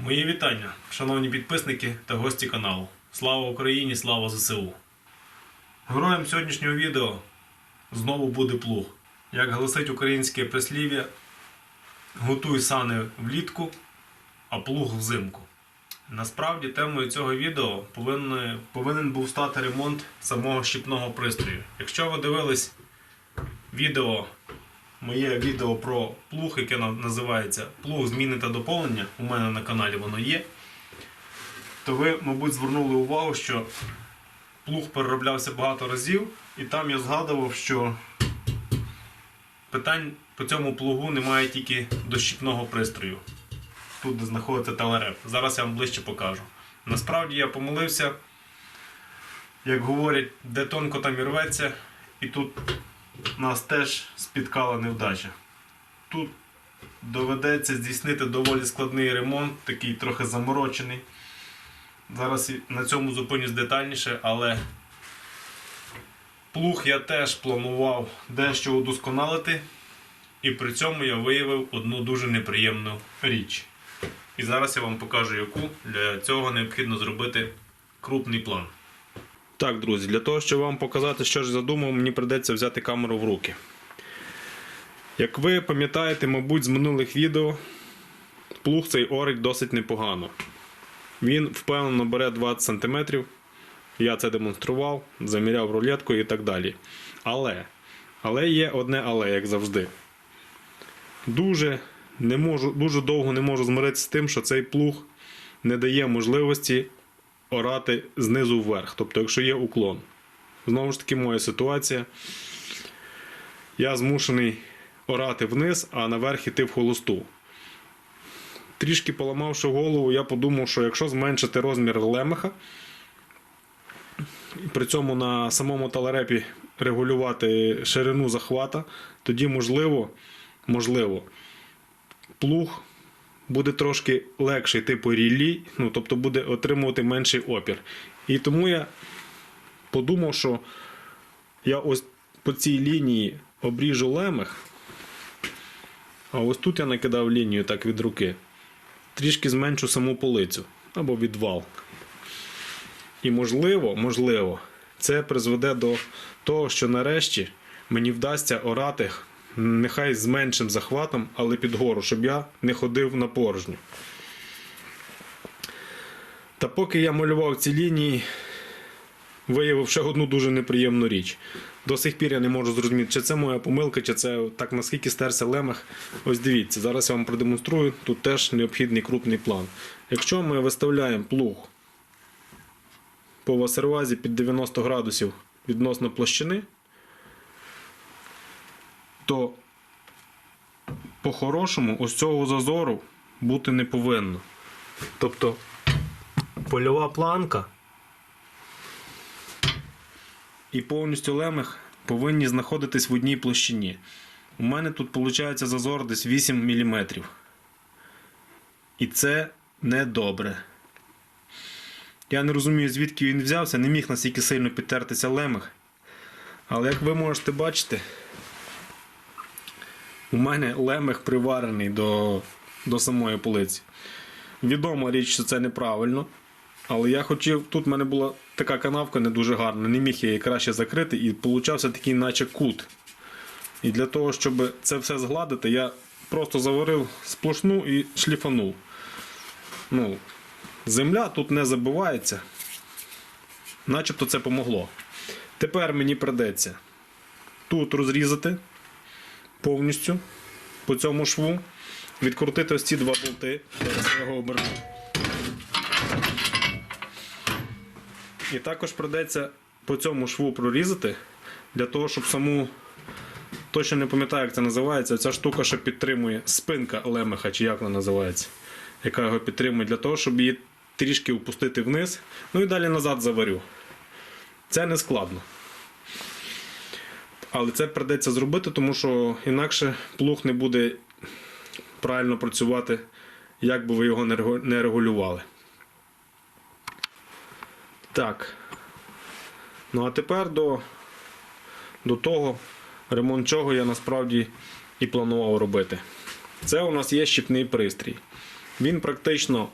Мої вітання, шановні підписники та гості каналу. Слава Україні, слава ЗСУ. Героєм сьогоднішнього відео знову буде плуг. Як гласить українське прислів'я, готуй сани влітку, а плуг взимку. Насправді темою цього відео повинен, повинен був стати ремонт самого щіпного пристрою. Якщо ви дивились відео моє відео про плуг, яке називається Плуг зміни та доповнення. У мене на каналі воно є. То ви, мабуть, звернули увагу, що плуг перероблявся багато разів, і там я згадував, що питань по цьому плугу немає тільки до щіпного пристрою. Тут, де знаходиться телереп. Зараз я вам ближче покажу. Насправді я помилився, як говорять, де тонко там і рветься, і тут нас теж спіткала невдача. Тут доведеться здійснити доволі складний ремонт, такий трохи заморочений. Зараз на цьому зупинюсь детальніше, але плуг я теж планував дещо удосконалити, і при цьому я виявив одну дуже неприємну річ. І зараз я вам покажу, яку для цього необхідно зробити крупний план. Так, друзі, для того, щоб вам показати, що ж задумав, мені придеться взяти камеру в руки. Як ви пам'ятаєте, мабуть, з минулих відео, плуг цей орить досить непогано. Він впевнено бере 20 см. Я це демонстрував, заміряв рулеткою і так далі. Але, але є одне але, як завжди. Дуже, не можу, дуже довго не можу змиритися з тим, що цей плуг не дає можливості орати знизу вверх, тобто, якщо є уклон. Знову ж таки, моя ситуація. Я змушений орати вниз, а наверх іти в холосту. Трішки поламавши голову, я подумав, що якщо зменшити розмір лемеха, при цьому на самому талерепі регулювати ширину захвата, тоді можливо, можливо, плуг буде трошки легший типу ріллі, ну, тобто буде отримувати менший опір. І тому я подумав, що я ось по цій лінії обріжу лемех, а ось тут я накидав лінію так від руки. Трішки зменшу саму полицю або відвал. І можливо, можливо, це призведе до того, що нарешті мені вдасться орати нехай з меншим захватом, але під гору, щоб я не ходив на порожню. Та поки я малював ці лінії, виявив ще одну дуже неприємну річ. До сих пір я не можу зрозуміти, чи це моя помилка, чи це так наскільки стерся лемех. Ось дивіться, зараз я вам продемонструю. Тут теж необхідний крупний план. Якщо ми виставляємо плуг по васервазі під 90 градусів відносно площини, то по-хорошому ось цього зазору бути не повинно. Тобто польова планка і повністю лемех повинні знаходитись в одній площині. У мене тут виходить зазор десь 8 мм. І це недобре. Я не розумію, звідки він взявся, не міг настільки сильно підтертися лемех. Але як ви можете бачити, у мене лемех приварений до, до самої полиці. Відома річ, що це неправильно. Але я хотів, тут в мене була така канавка не дуже гарна, не міг я її краще закрити і получався такий, наче кут. І для того, щоб це все згладити, я просто заварив сплошну і шліфанув. Ну, земля тут не забивається. Начебто це помогло. Тепер мені придеться тут розрізати повністю по цьому шву, відкрутити ось ці два болти. Зараз я його оберну. І також придеться по цьому шву прорізати для того, щоб саму. Точно не пам'ятаю, як це називається. Ця штука, що підтримує спинка лемеха, чи як вона називається, яка його підтримує, для того, щоб її трішки опустити вниз. Ну і далі назад заварю. Це не складно. Але це придеться зробити, тому що інакше плуг не буде правильно працювати, як би ви його не регулювали. Так. Ну а тепер до, до того, ремонт чого я насправді і планував робити. Це у нас є щіпний пристрій. Він практично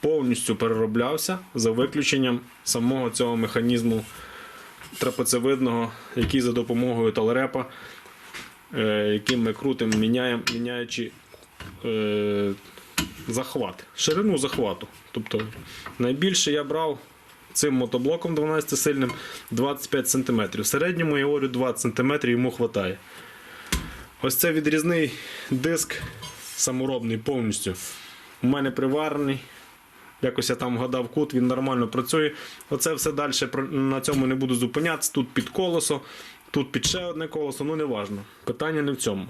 повністю перероблявся за виключенням самого цього механізму трапецевидного, який за допомогою талрепа, е, яким ми крутимо, міняємо, міняючи е, захват, ширину захвату. Тобто найбільше я брав цим мотоблоком 12 сильним 25 см. В середньому я говорю 20 см йому вистачає. Ось це відрізний диск саморобний повністю. У мене приварений. Якось я там гадав кут, він нормально працює. Оце все далі на цьому не буду зупинятися. Тут під колесо, тут під ще одне колесо, ну не важно. Питання не в цьому.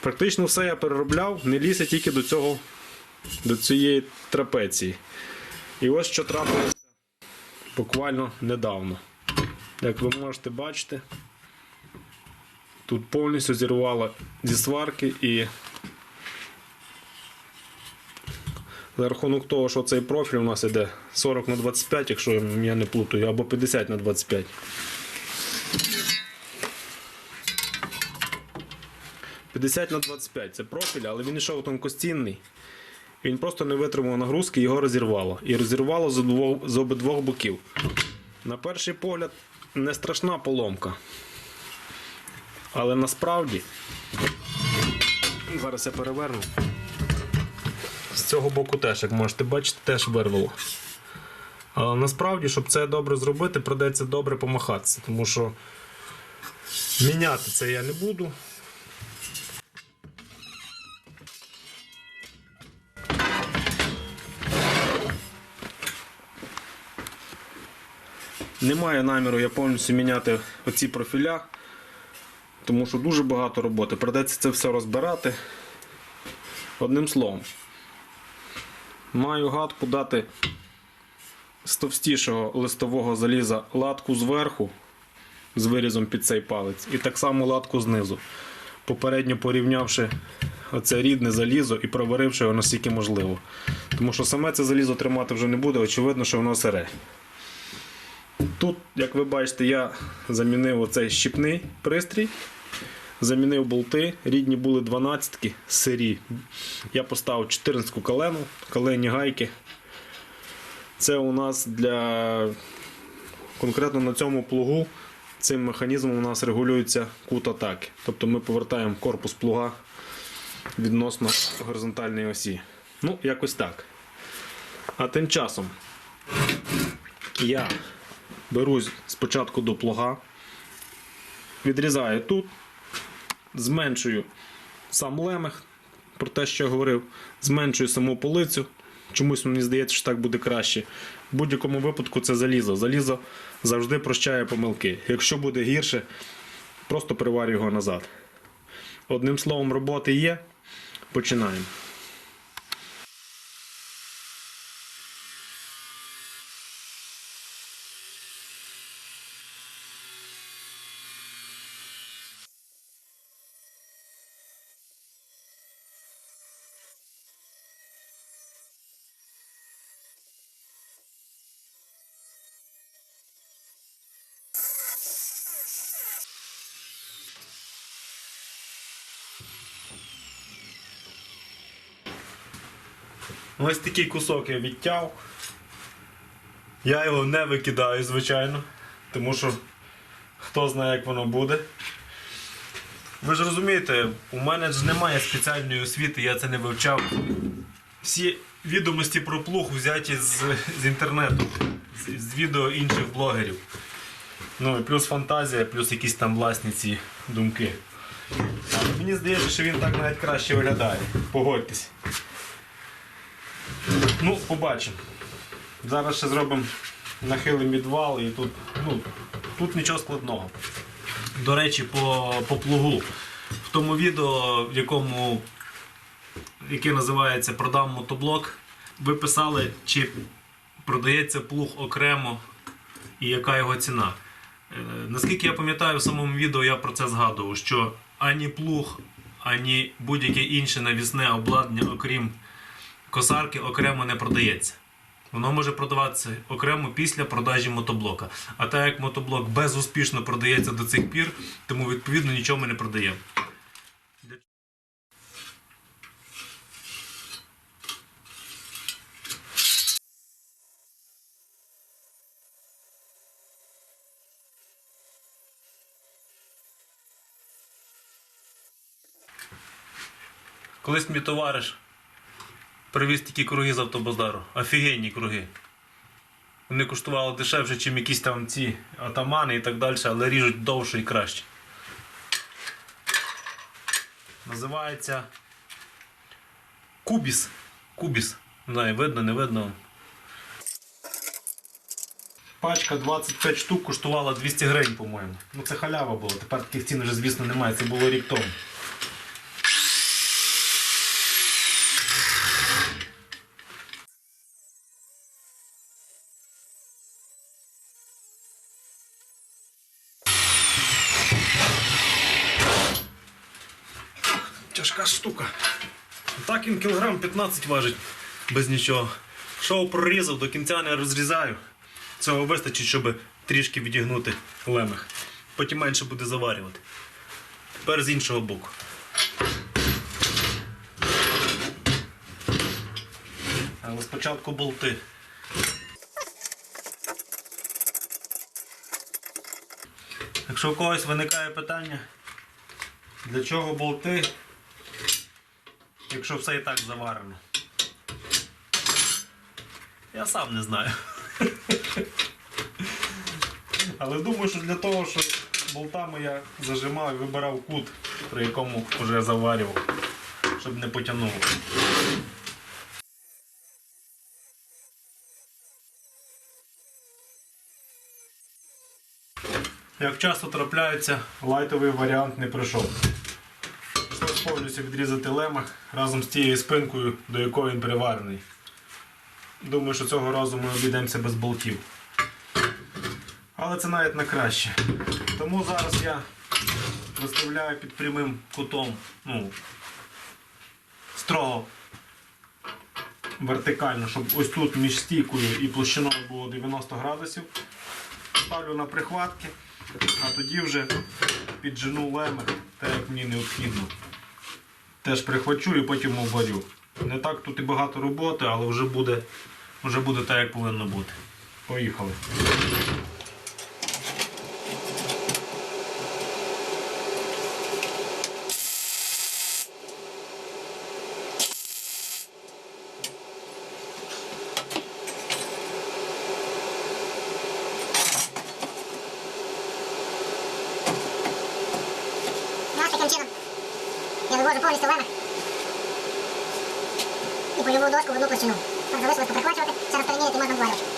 Практично все я переробляв, не лізе тільки до цього, до цієї трапеції. І ось що трапилося буквально недавно. Як ви можете бачити, тут повністю зірвало зі сварки і за рахунок того, що цей профіль у нас іде 40 на 25, якщо я не плутаю, або 50 на 25. «50 на 25 це профіль, але він йшов тонкостінний. Він просто не витримав нагрузки, його розірвало. І розірвало з, обидвох, з обидвох боків. На перший погляд, не страшна поломка. Але насправді, зараз я переверну. Цього боку теж, як можете бачити, теж вирвало. Але насправді, щоб це добре зробити, придеться добре помахатися, тому що міняти це я не буду. Немає наміру я повністю міняти оці профіля, тому що дуже багато роботи. Придеться це все розбирати. Одним словом, маю гадку дати з товстішого листового заліза латку зверху з вирізом під цей палець, і так само латку знизу, попередньо порівнявши оце рідне залізо і проваривши його наскільки можливо. Тому що саме це залізо тримати вже не буде, очевидно, що воно сире. Тут, як ви бачите, я замінив оцей щіпний пристрій, замінив болти. Рідні були 12 сирі. Я поставив 14 калену, калені гайки. Це у нас для конкретно на цьому плугу цим механізмом у нас регулюється кут атаки. Тобто ми повертаємо корпус плуга відносно горизонтальної осі. Ну, якось так. А тим часом я берусь спочатку до плуга, відрізаю тут, зменшую сам лемех, про те, що я говорив, зменшую саму полицю. Чомусь мені здається, що так буде краще. В будь-якому випадку це залізо. Залізо завжди прощає помилки. Якщо буде гірше, просто приварю його назад. Одним словом, роботи є. Починаємо. Ось такий кусок я відтяв. Я його не викидаю, звичайно, тому що хто знає, як воно буде. Ви ж розумієте, у мене ж немає спеціальної освіти, я це не вивчав. Всі відомості про плуг взяті з, з інтернету, з, з відео інших блогерів. Ну і плюс фантазія, плюс якісь там власні ці думки. Мені здається, що він так навіть краще виглядає. Погодьтесь. Ну, побачимо. Зараз ще зробимо нахилий відвал і тут, ну, тут нічого складного. До речі, по, по плугу. В тому відео, в якому яке називається Продам мотоблок, ви писали, чи продається плуг окремо і яка його ціна. Е, Наскільки я пам'ятаю, в самому відео я про це згадував, що ані плуг, ані будь-яке інше навісне обладнання, окрім косарки окремо не продається. Воно може продаватися окремо після продажі мотоблока. А так як мотоблок безуспішно продається до цих пір, тому відповідно нічого ми не продаємо. Колись мій товариш привіз такі круги з автобазару. Офігенні круги. Вони коштували дешевше, ніж якісь там ці атамани і так далі, але ріжуть довше і краще. Називається Кубіс. Кубіс. Не знаю, видно, не видно. Пачка 25 штук коштувала 200 гривень, по-моєму. Ну це халява була. Тепер таких цін вже, звісно, немає. Це було рік тому. Тяжка штука. Так він кілограм 15 важить без нічого. Шоу прорізав, до кінця не розрізаю. Цього вистачить, щоб трішки відігнути лемех. Потім менше буде заварювати. Тепер з іншого боку. Але спочатку болти. Якщо у когось виникає питання, для чого болти, якщо все і так заварено. Я сам не знаю. Але думаю, що для того, що болтами я зажимав і вибирав кут, при якому вже заварював, щоб не потягнуло. Як часто трапляється, лайтовий варіант не пройшов. Повністю відрізати лемах разом з тією спинкою, до якої він приварений. Думаю, що цього разу ми обійдемося без болтів. Але це навіть на краще. Тому зараз я виставляю під прямим кутом, ну, строго вертикально, щоб ось тут між стійкою і площиною було 90 градусів. Ставлю на прихватки, а тоді вже піджену лемех, так як мені необхідно. Теж прихвачу і потім обварю. Не так тут і багато роботи, але вже буде, вже буде так, як повинно бути. Поїхали. Ну, ось таким чином вивожу і польову дошку в одну площину. Так залишилось поприхвачувати, ще раз переміряти можна вварювати.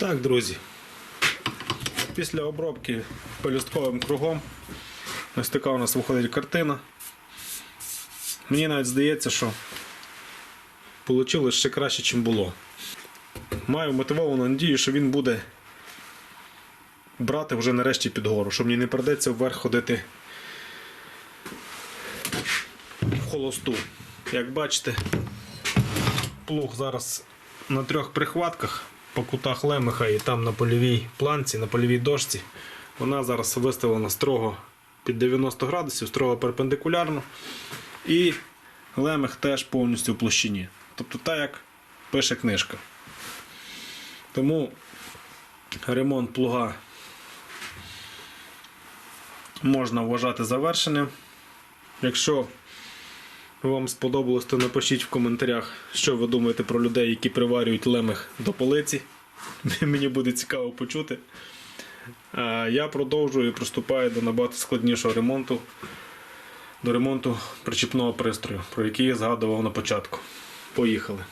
Так, друзі. Після обробки пелюстковим кругом ось така у нас виходить картина. Мені навіть здається, що вийшло ще краще, ніж було. Маю мотивовану надію, що він буде брати вже нарешті під гору, щоб мені не придеться вверх ходити в холосту. Як бачите, плуг зараз на трьох прихватках по кутах лемеха і там на польовій планці, на польовій дошці. Вона зараз виставлена строго під 90 градусів, строго перпендикулярно. І лемех теж повністю в площині. Тобто так, як пише книжка. Тому ремонт плуга можна вважати завершеним. Якщо вам сподобалось, то напишіть в коментарях, що ви думаєте про людей, які приварюють лемех до полиці. Мені буде цікаво почути. Я продовжую і приступаю до набагато складнішого ремонту, до ремонту причіпного пристрою, про який я згадував на початку. Поїхали.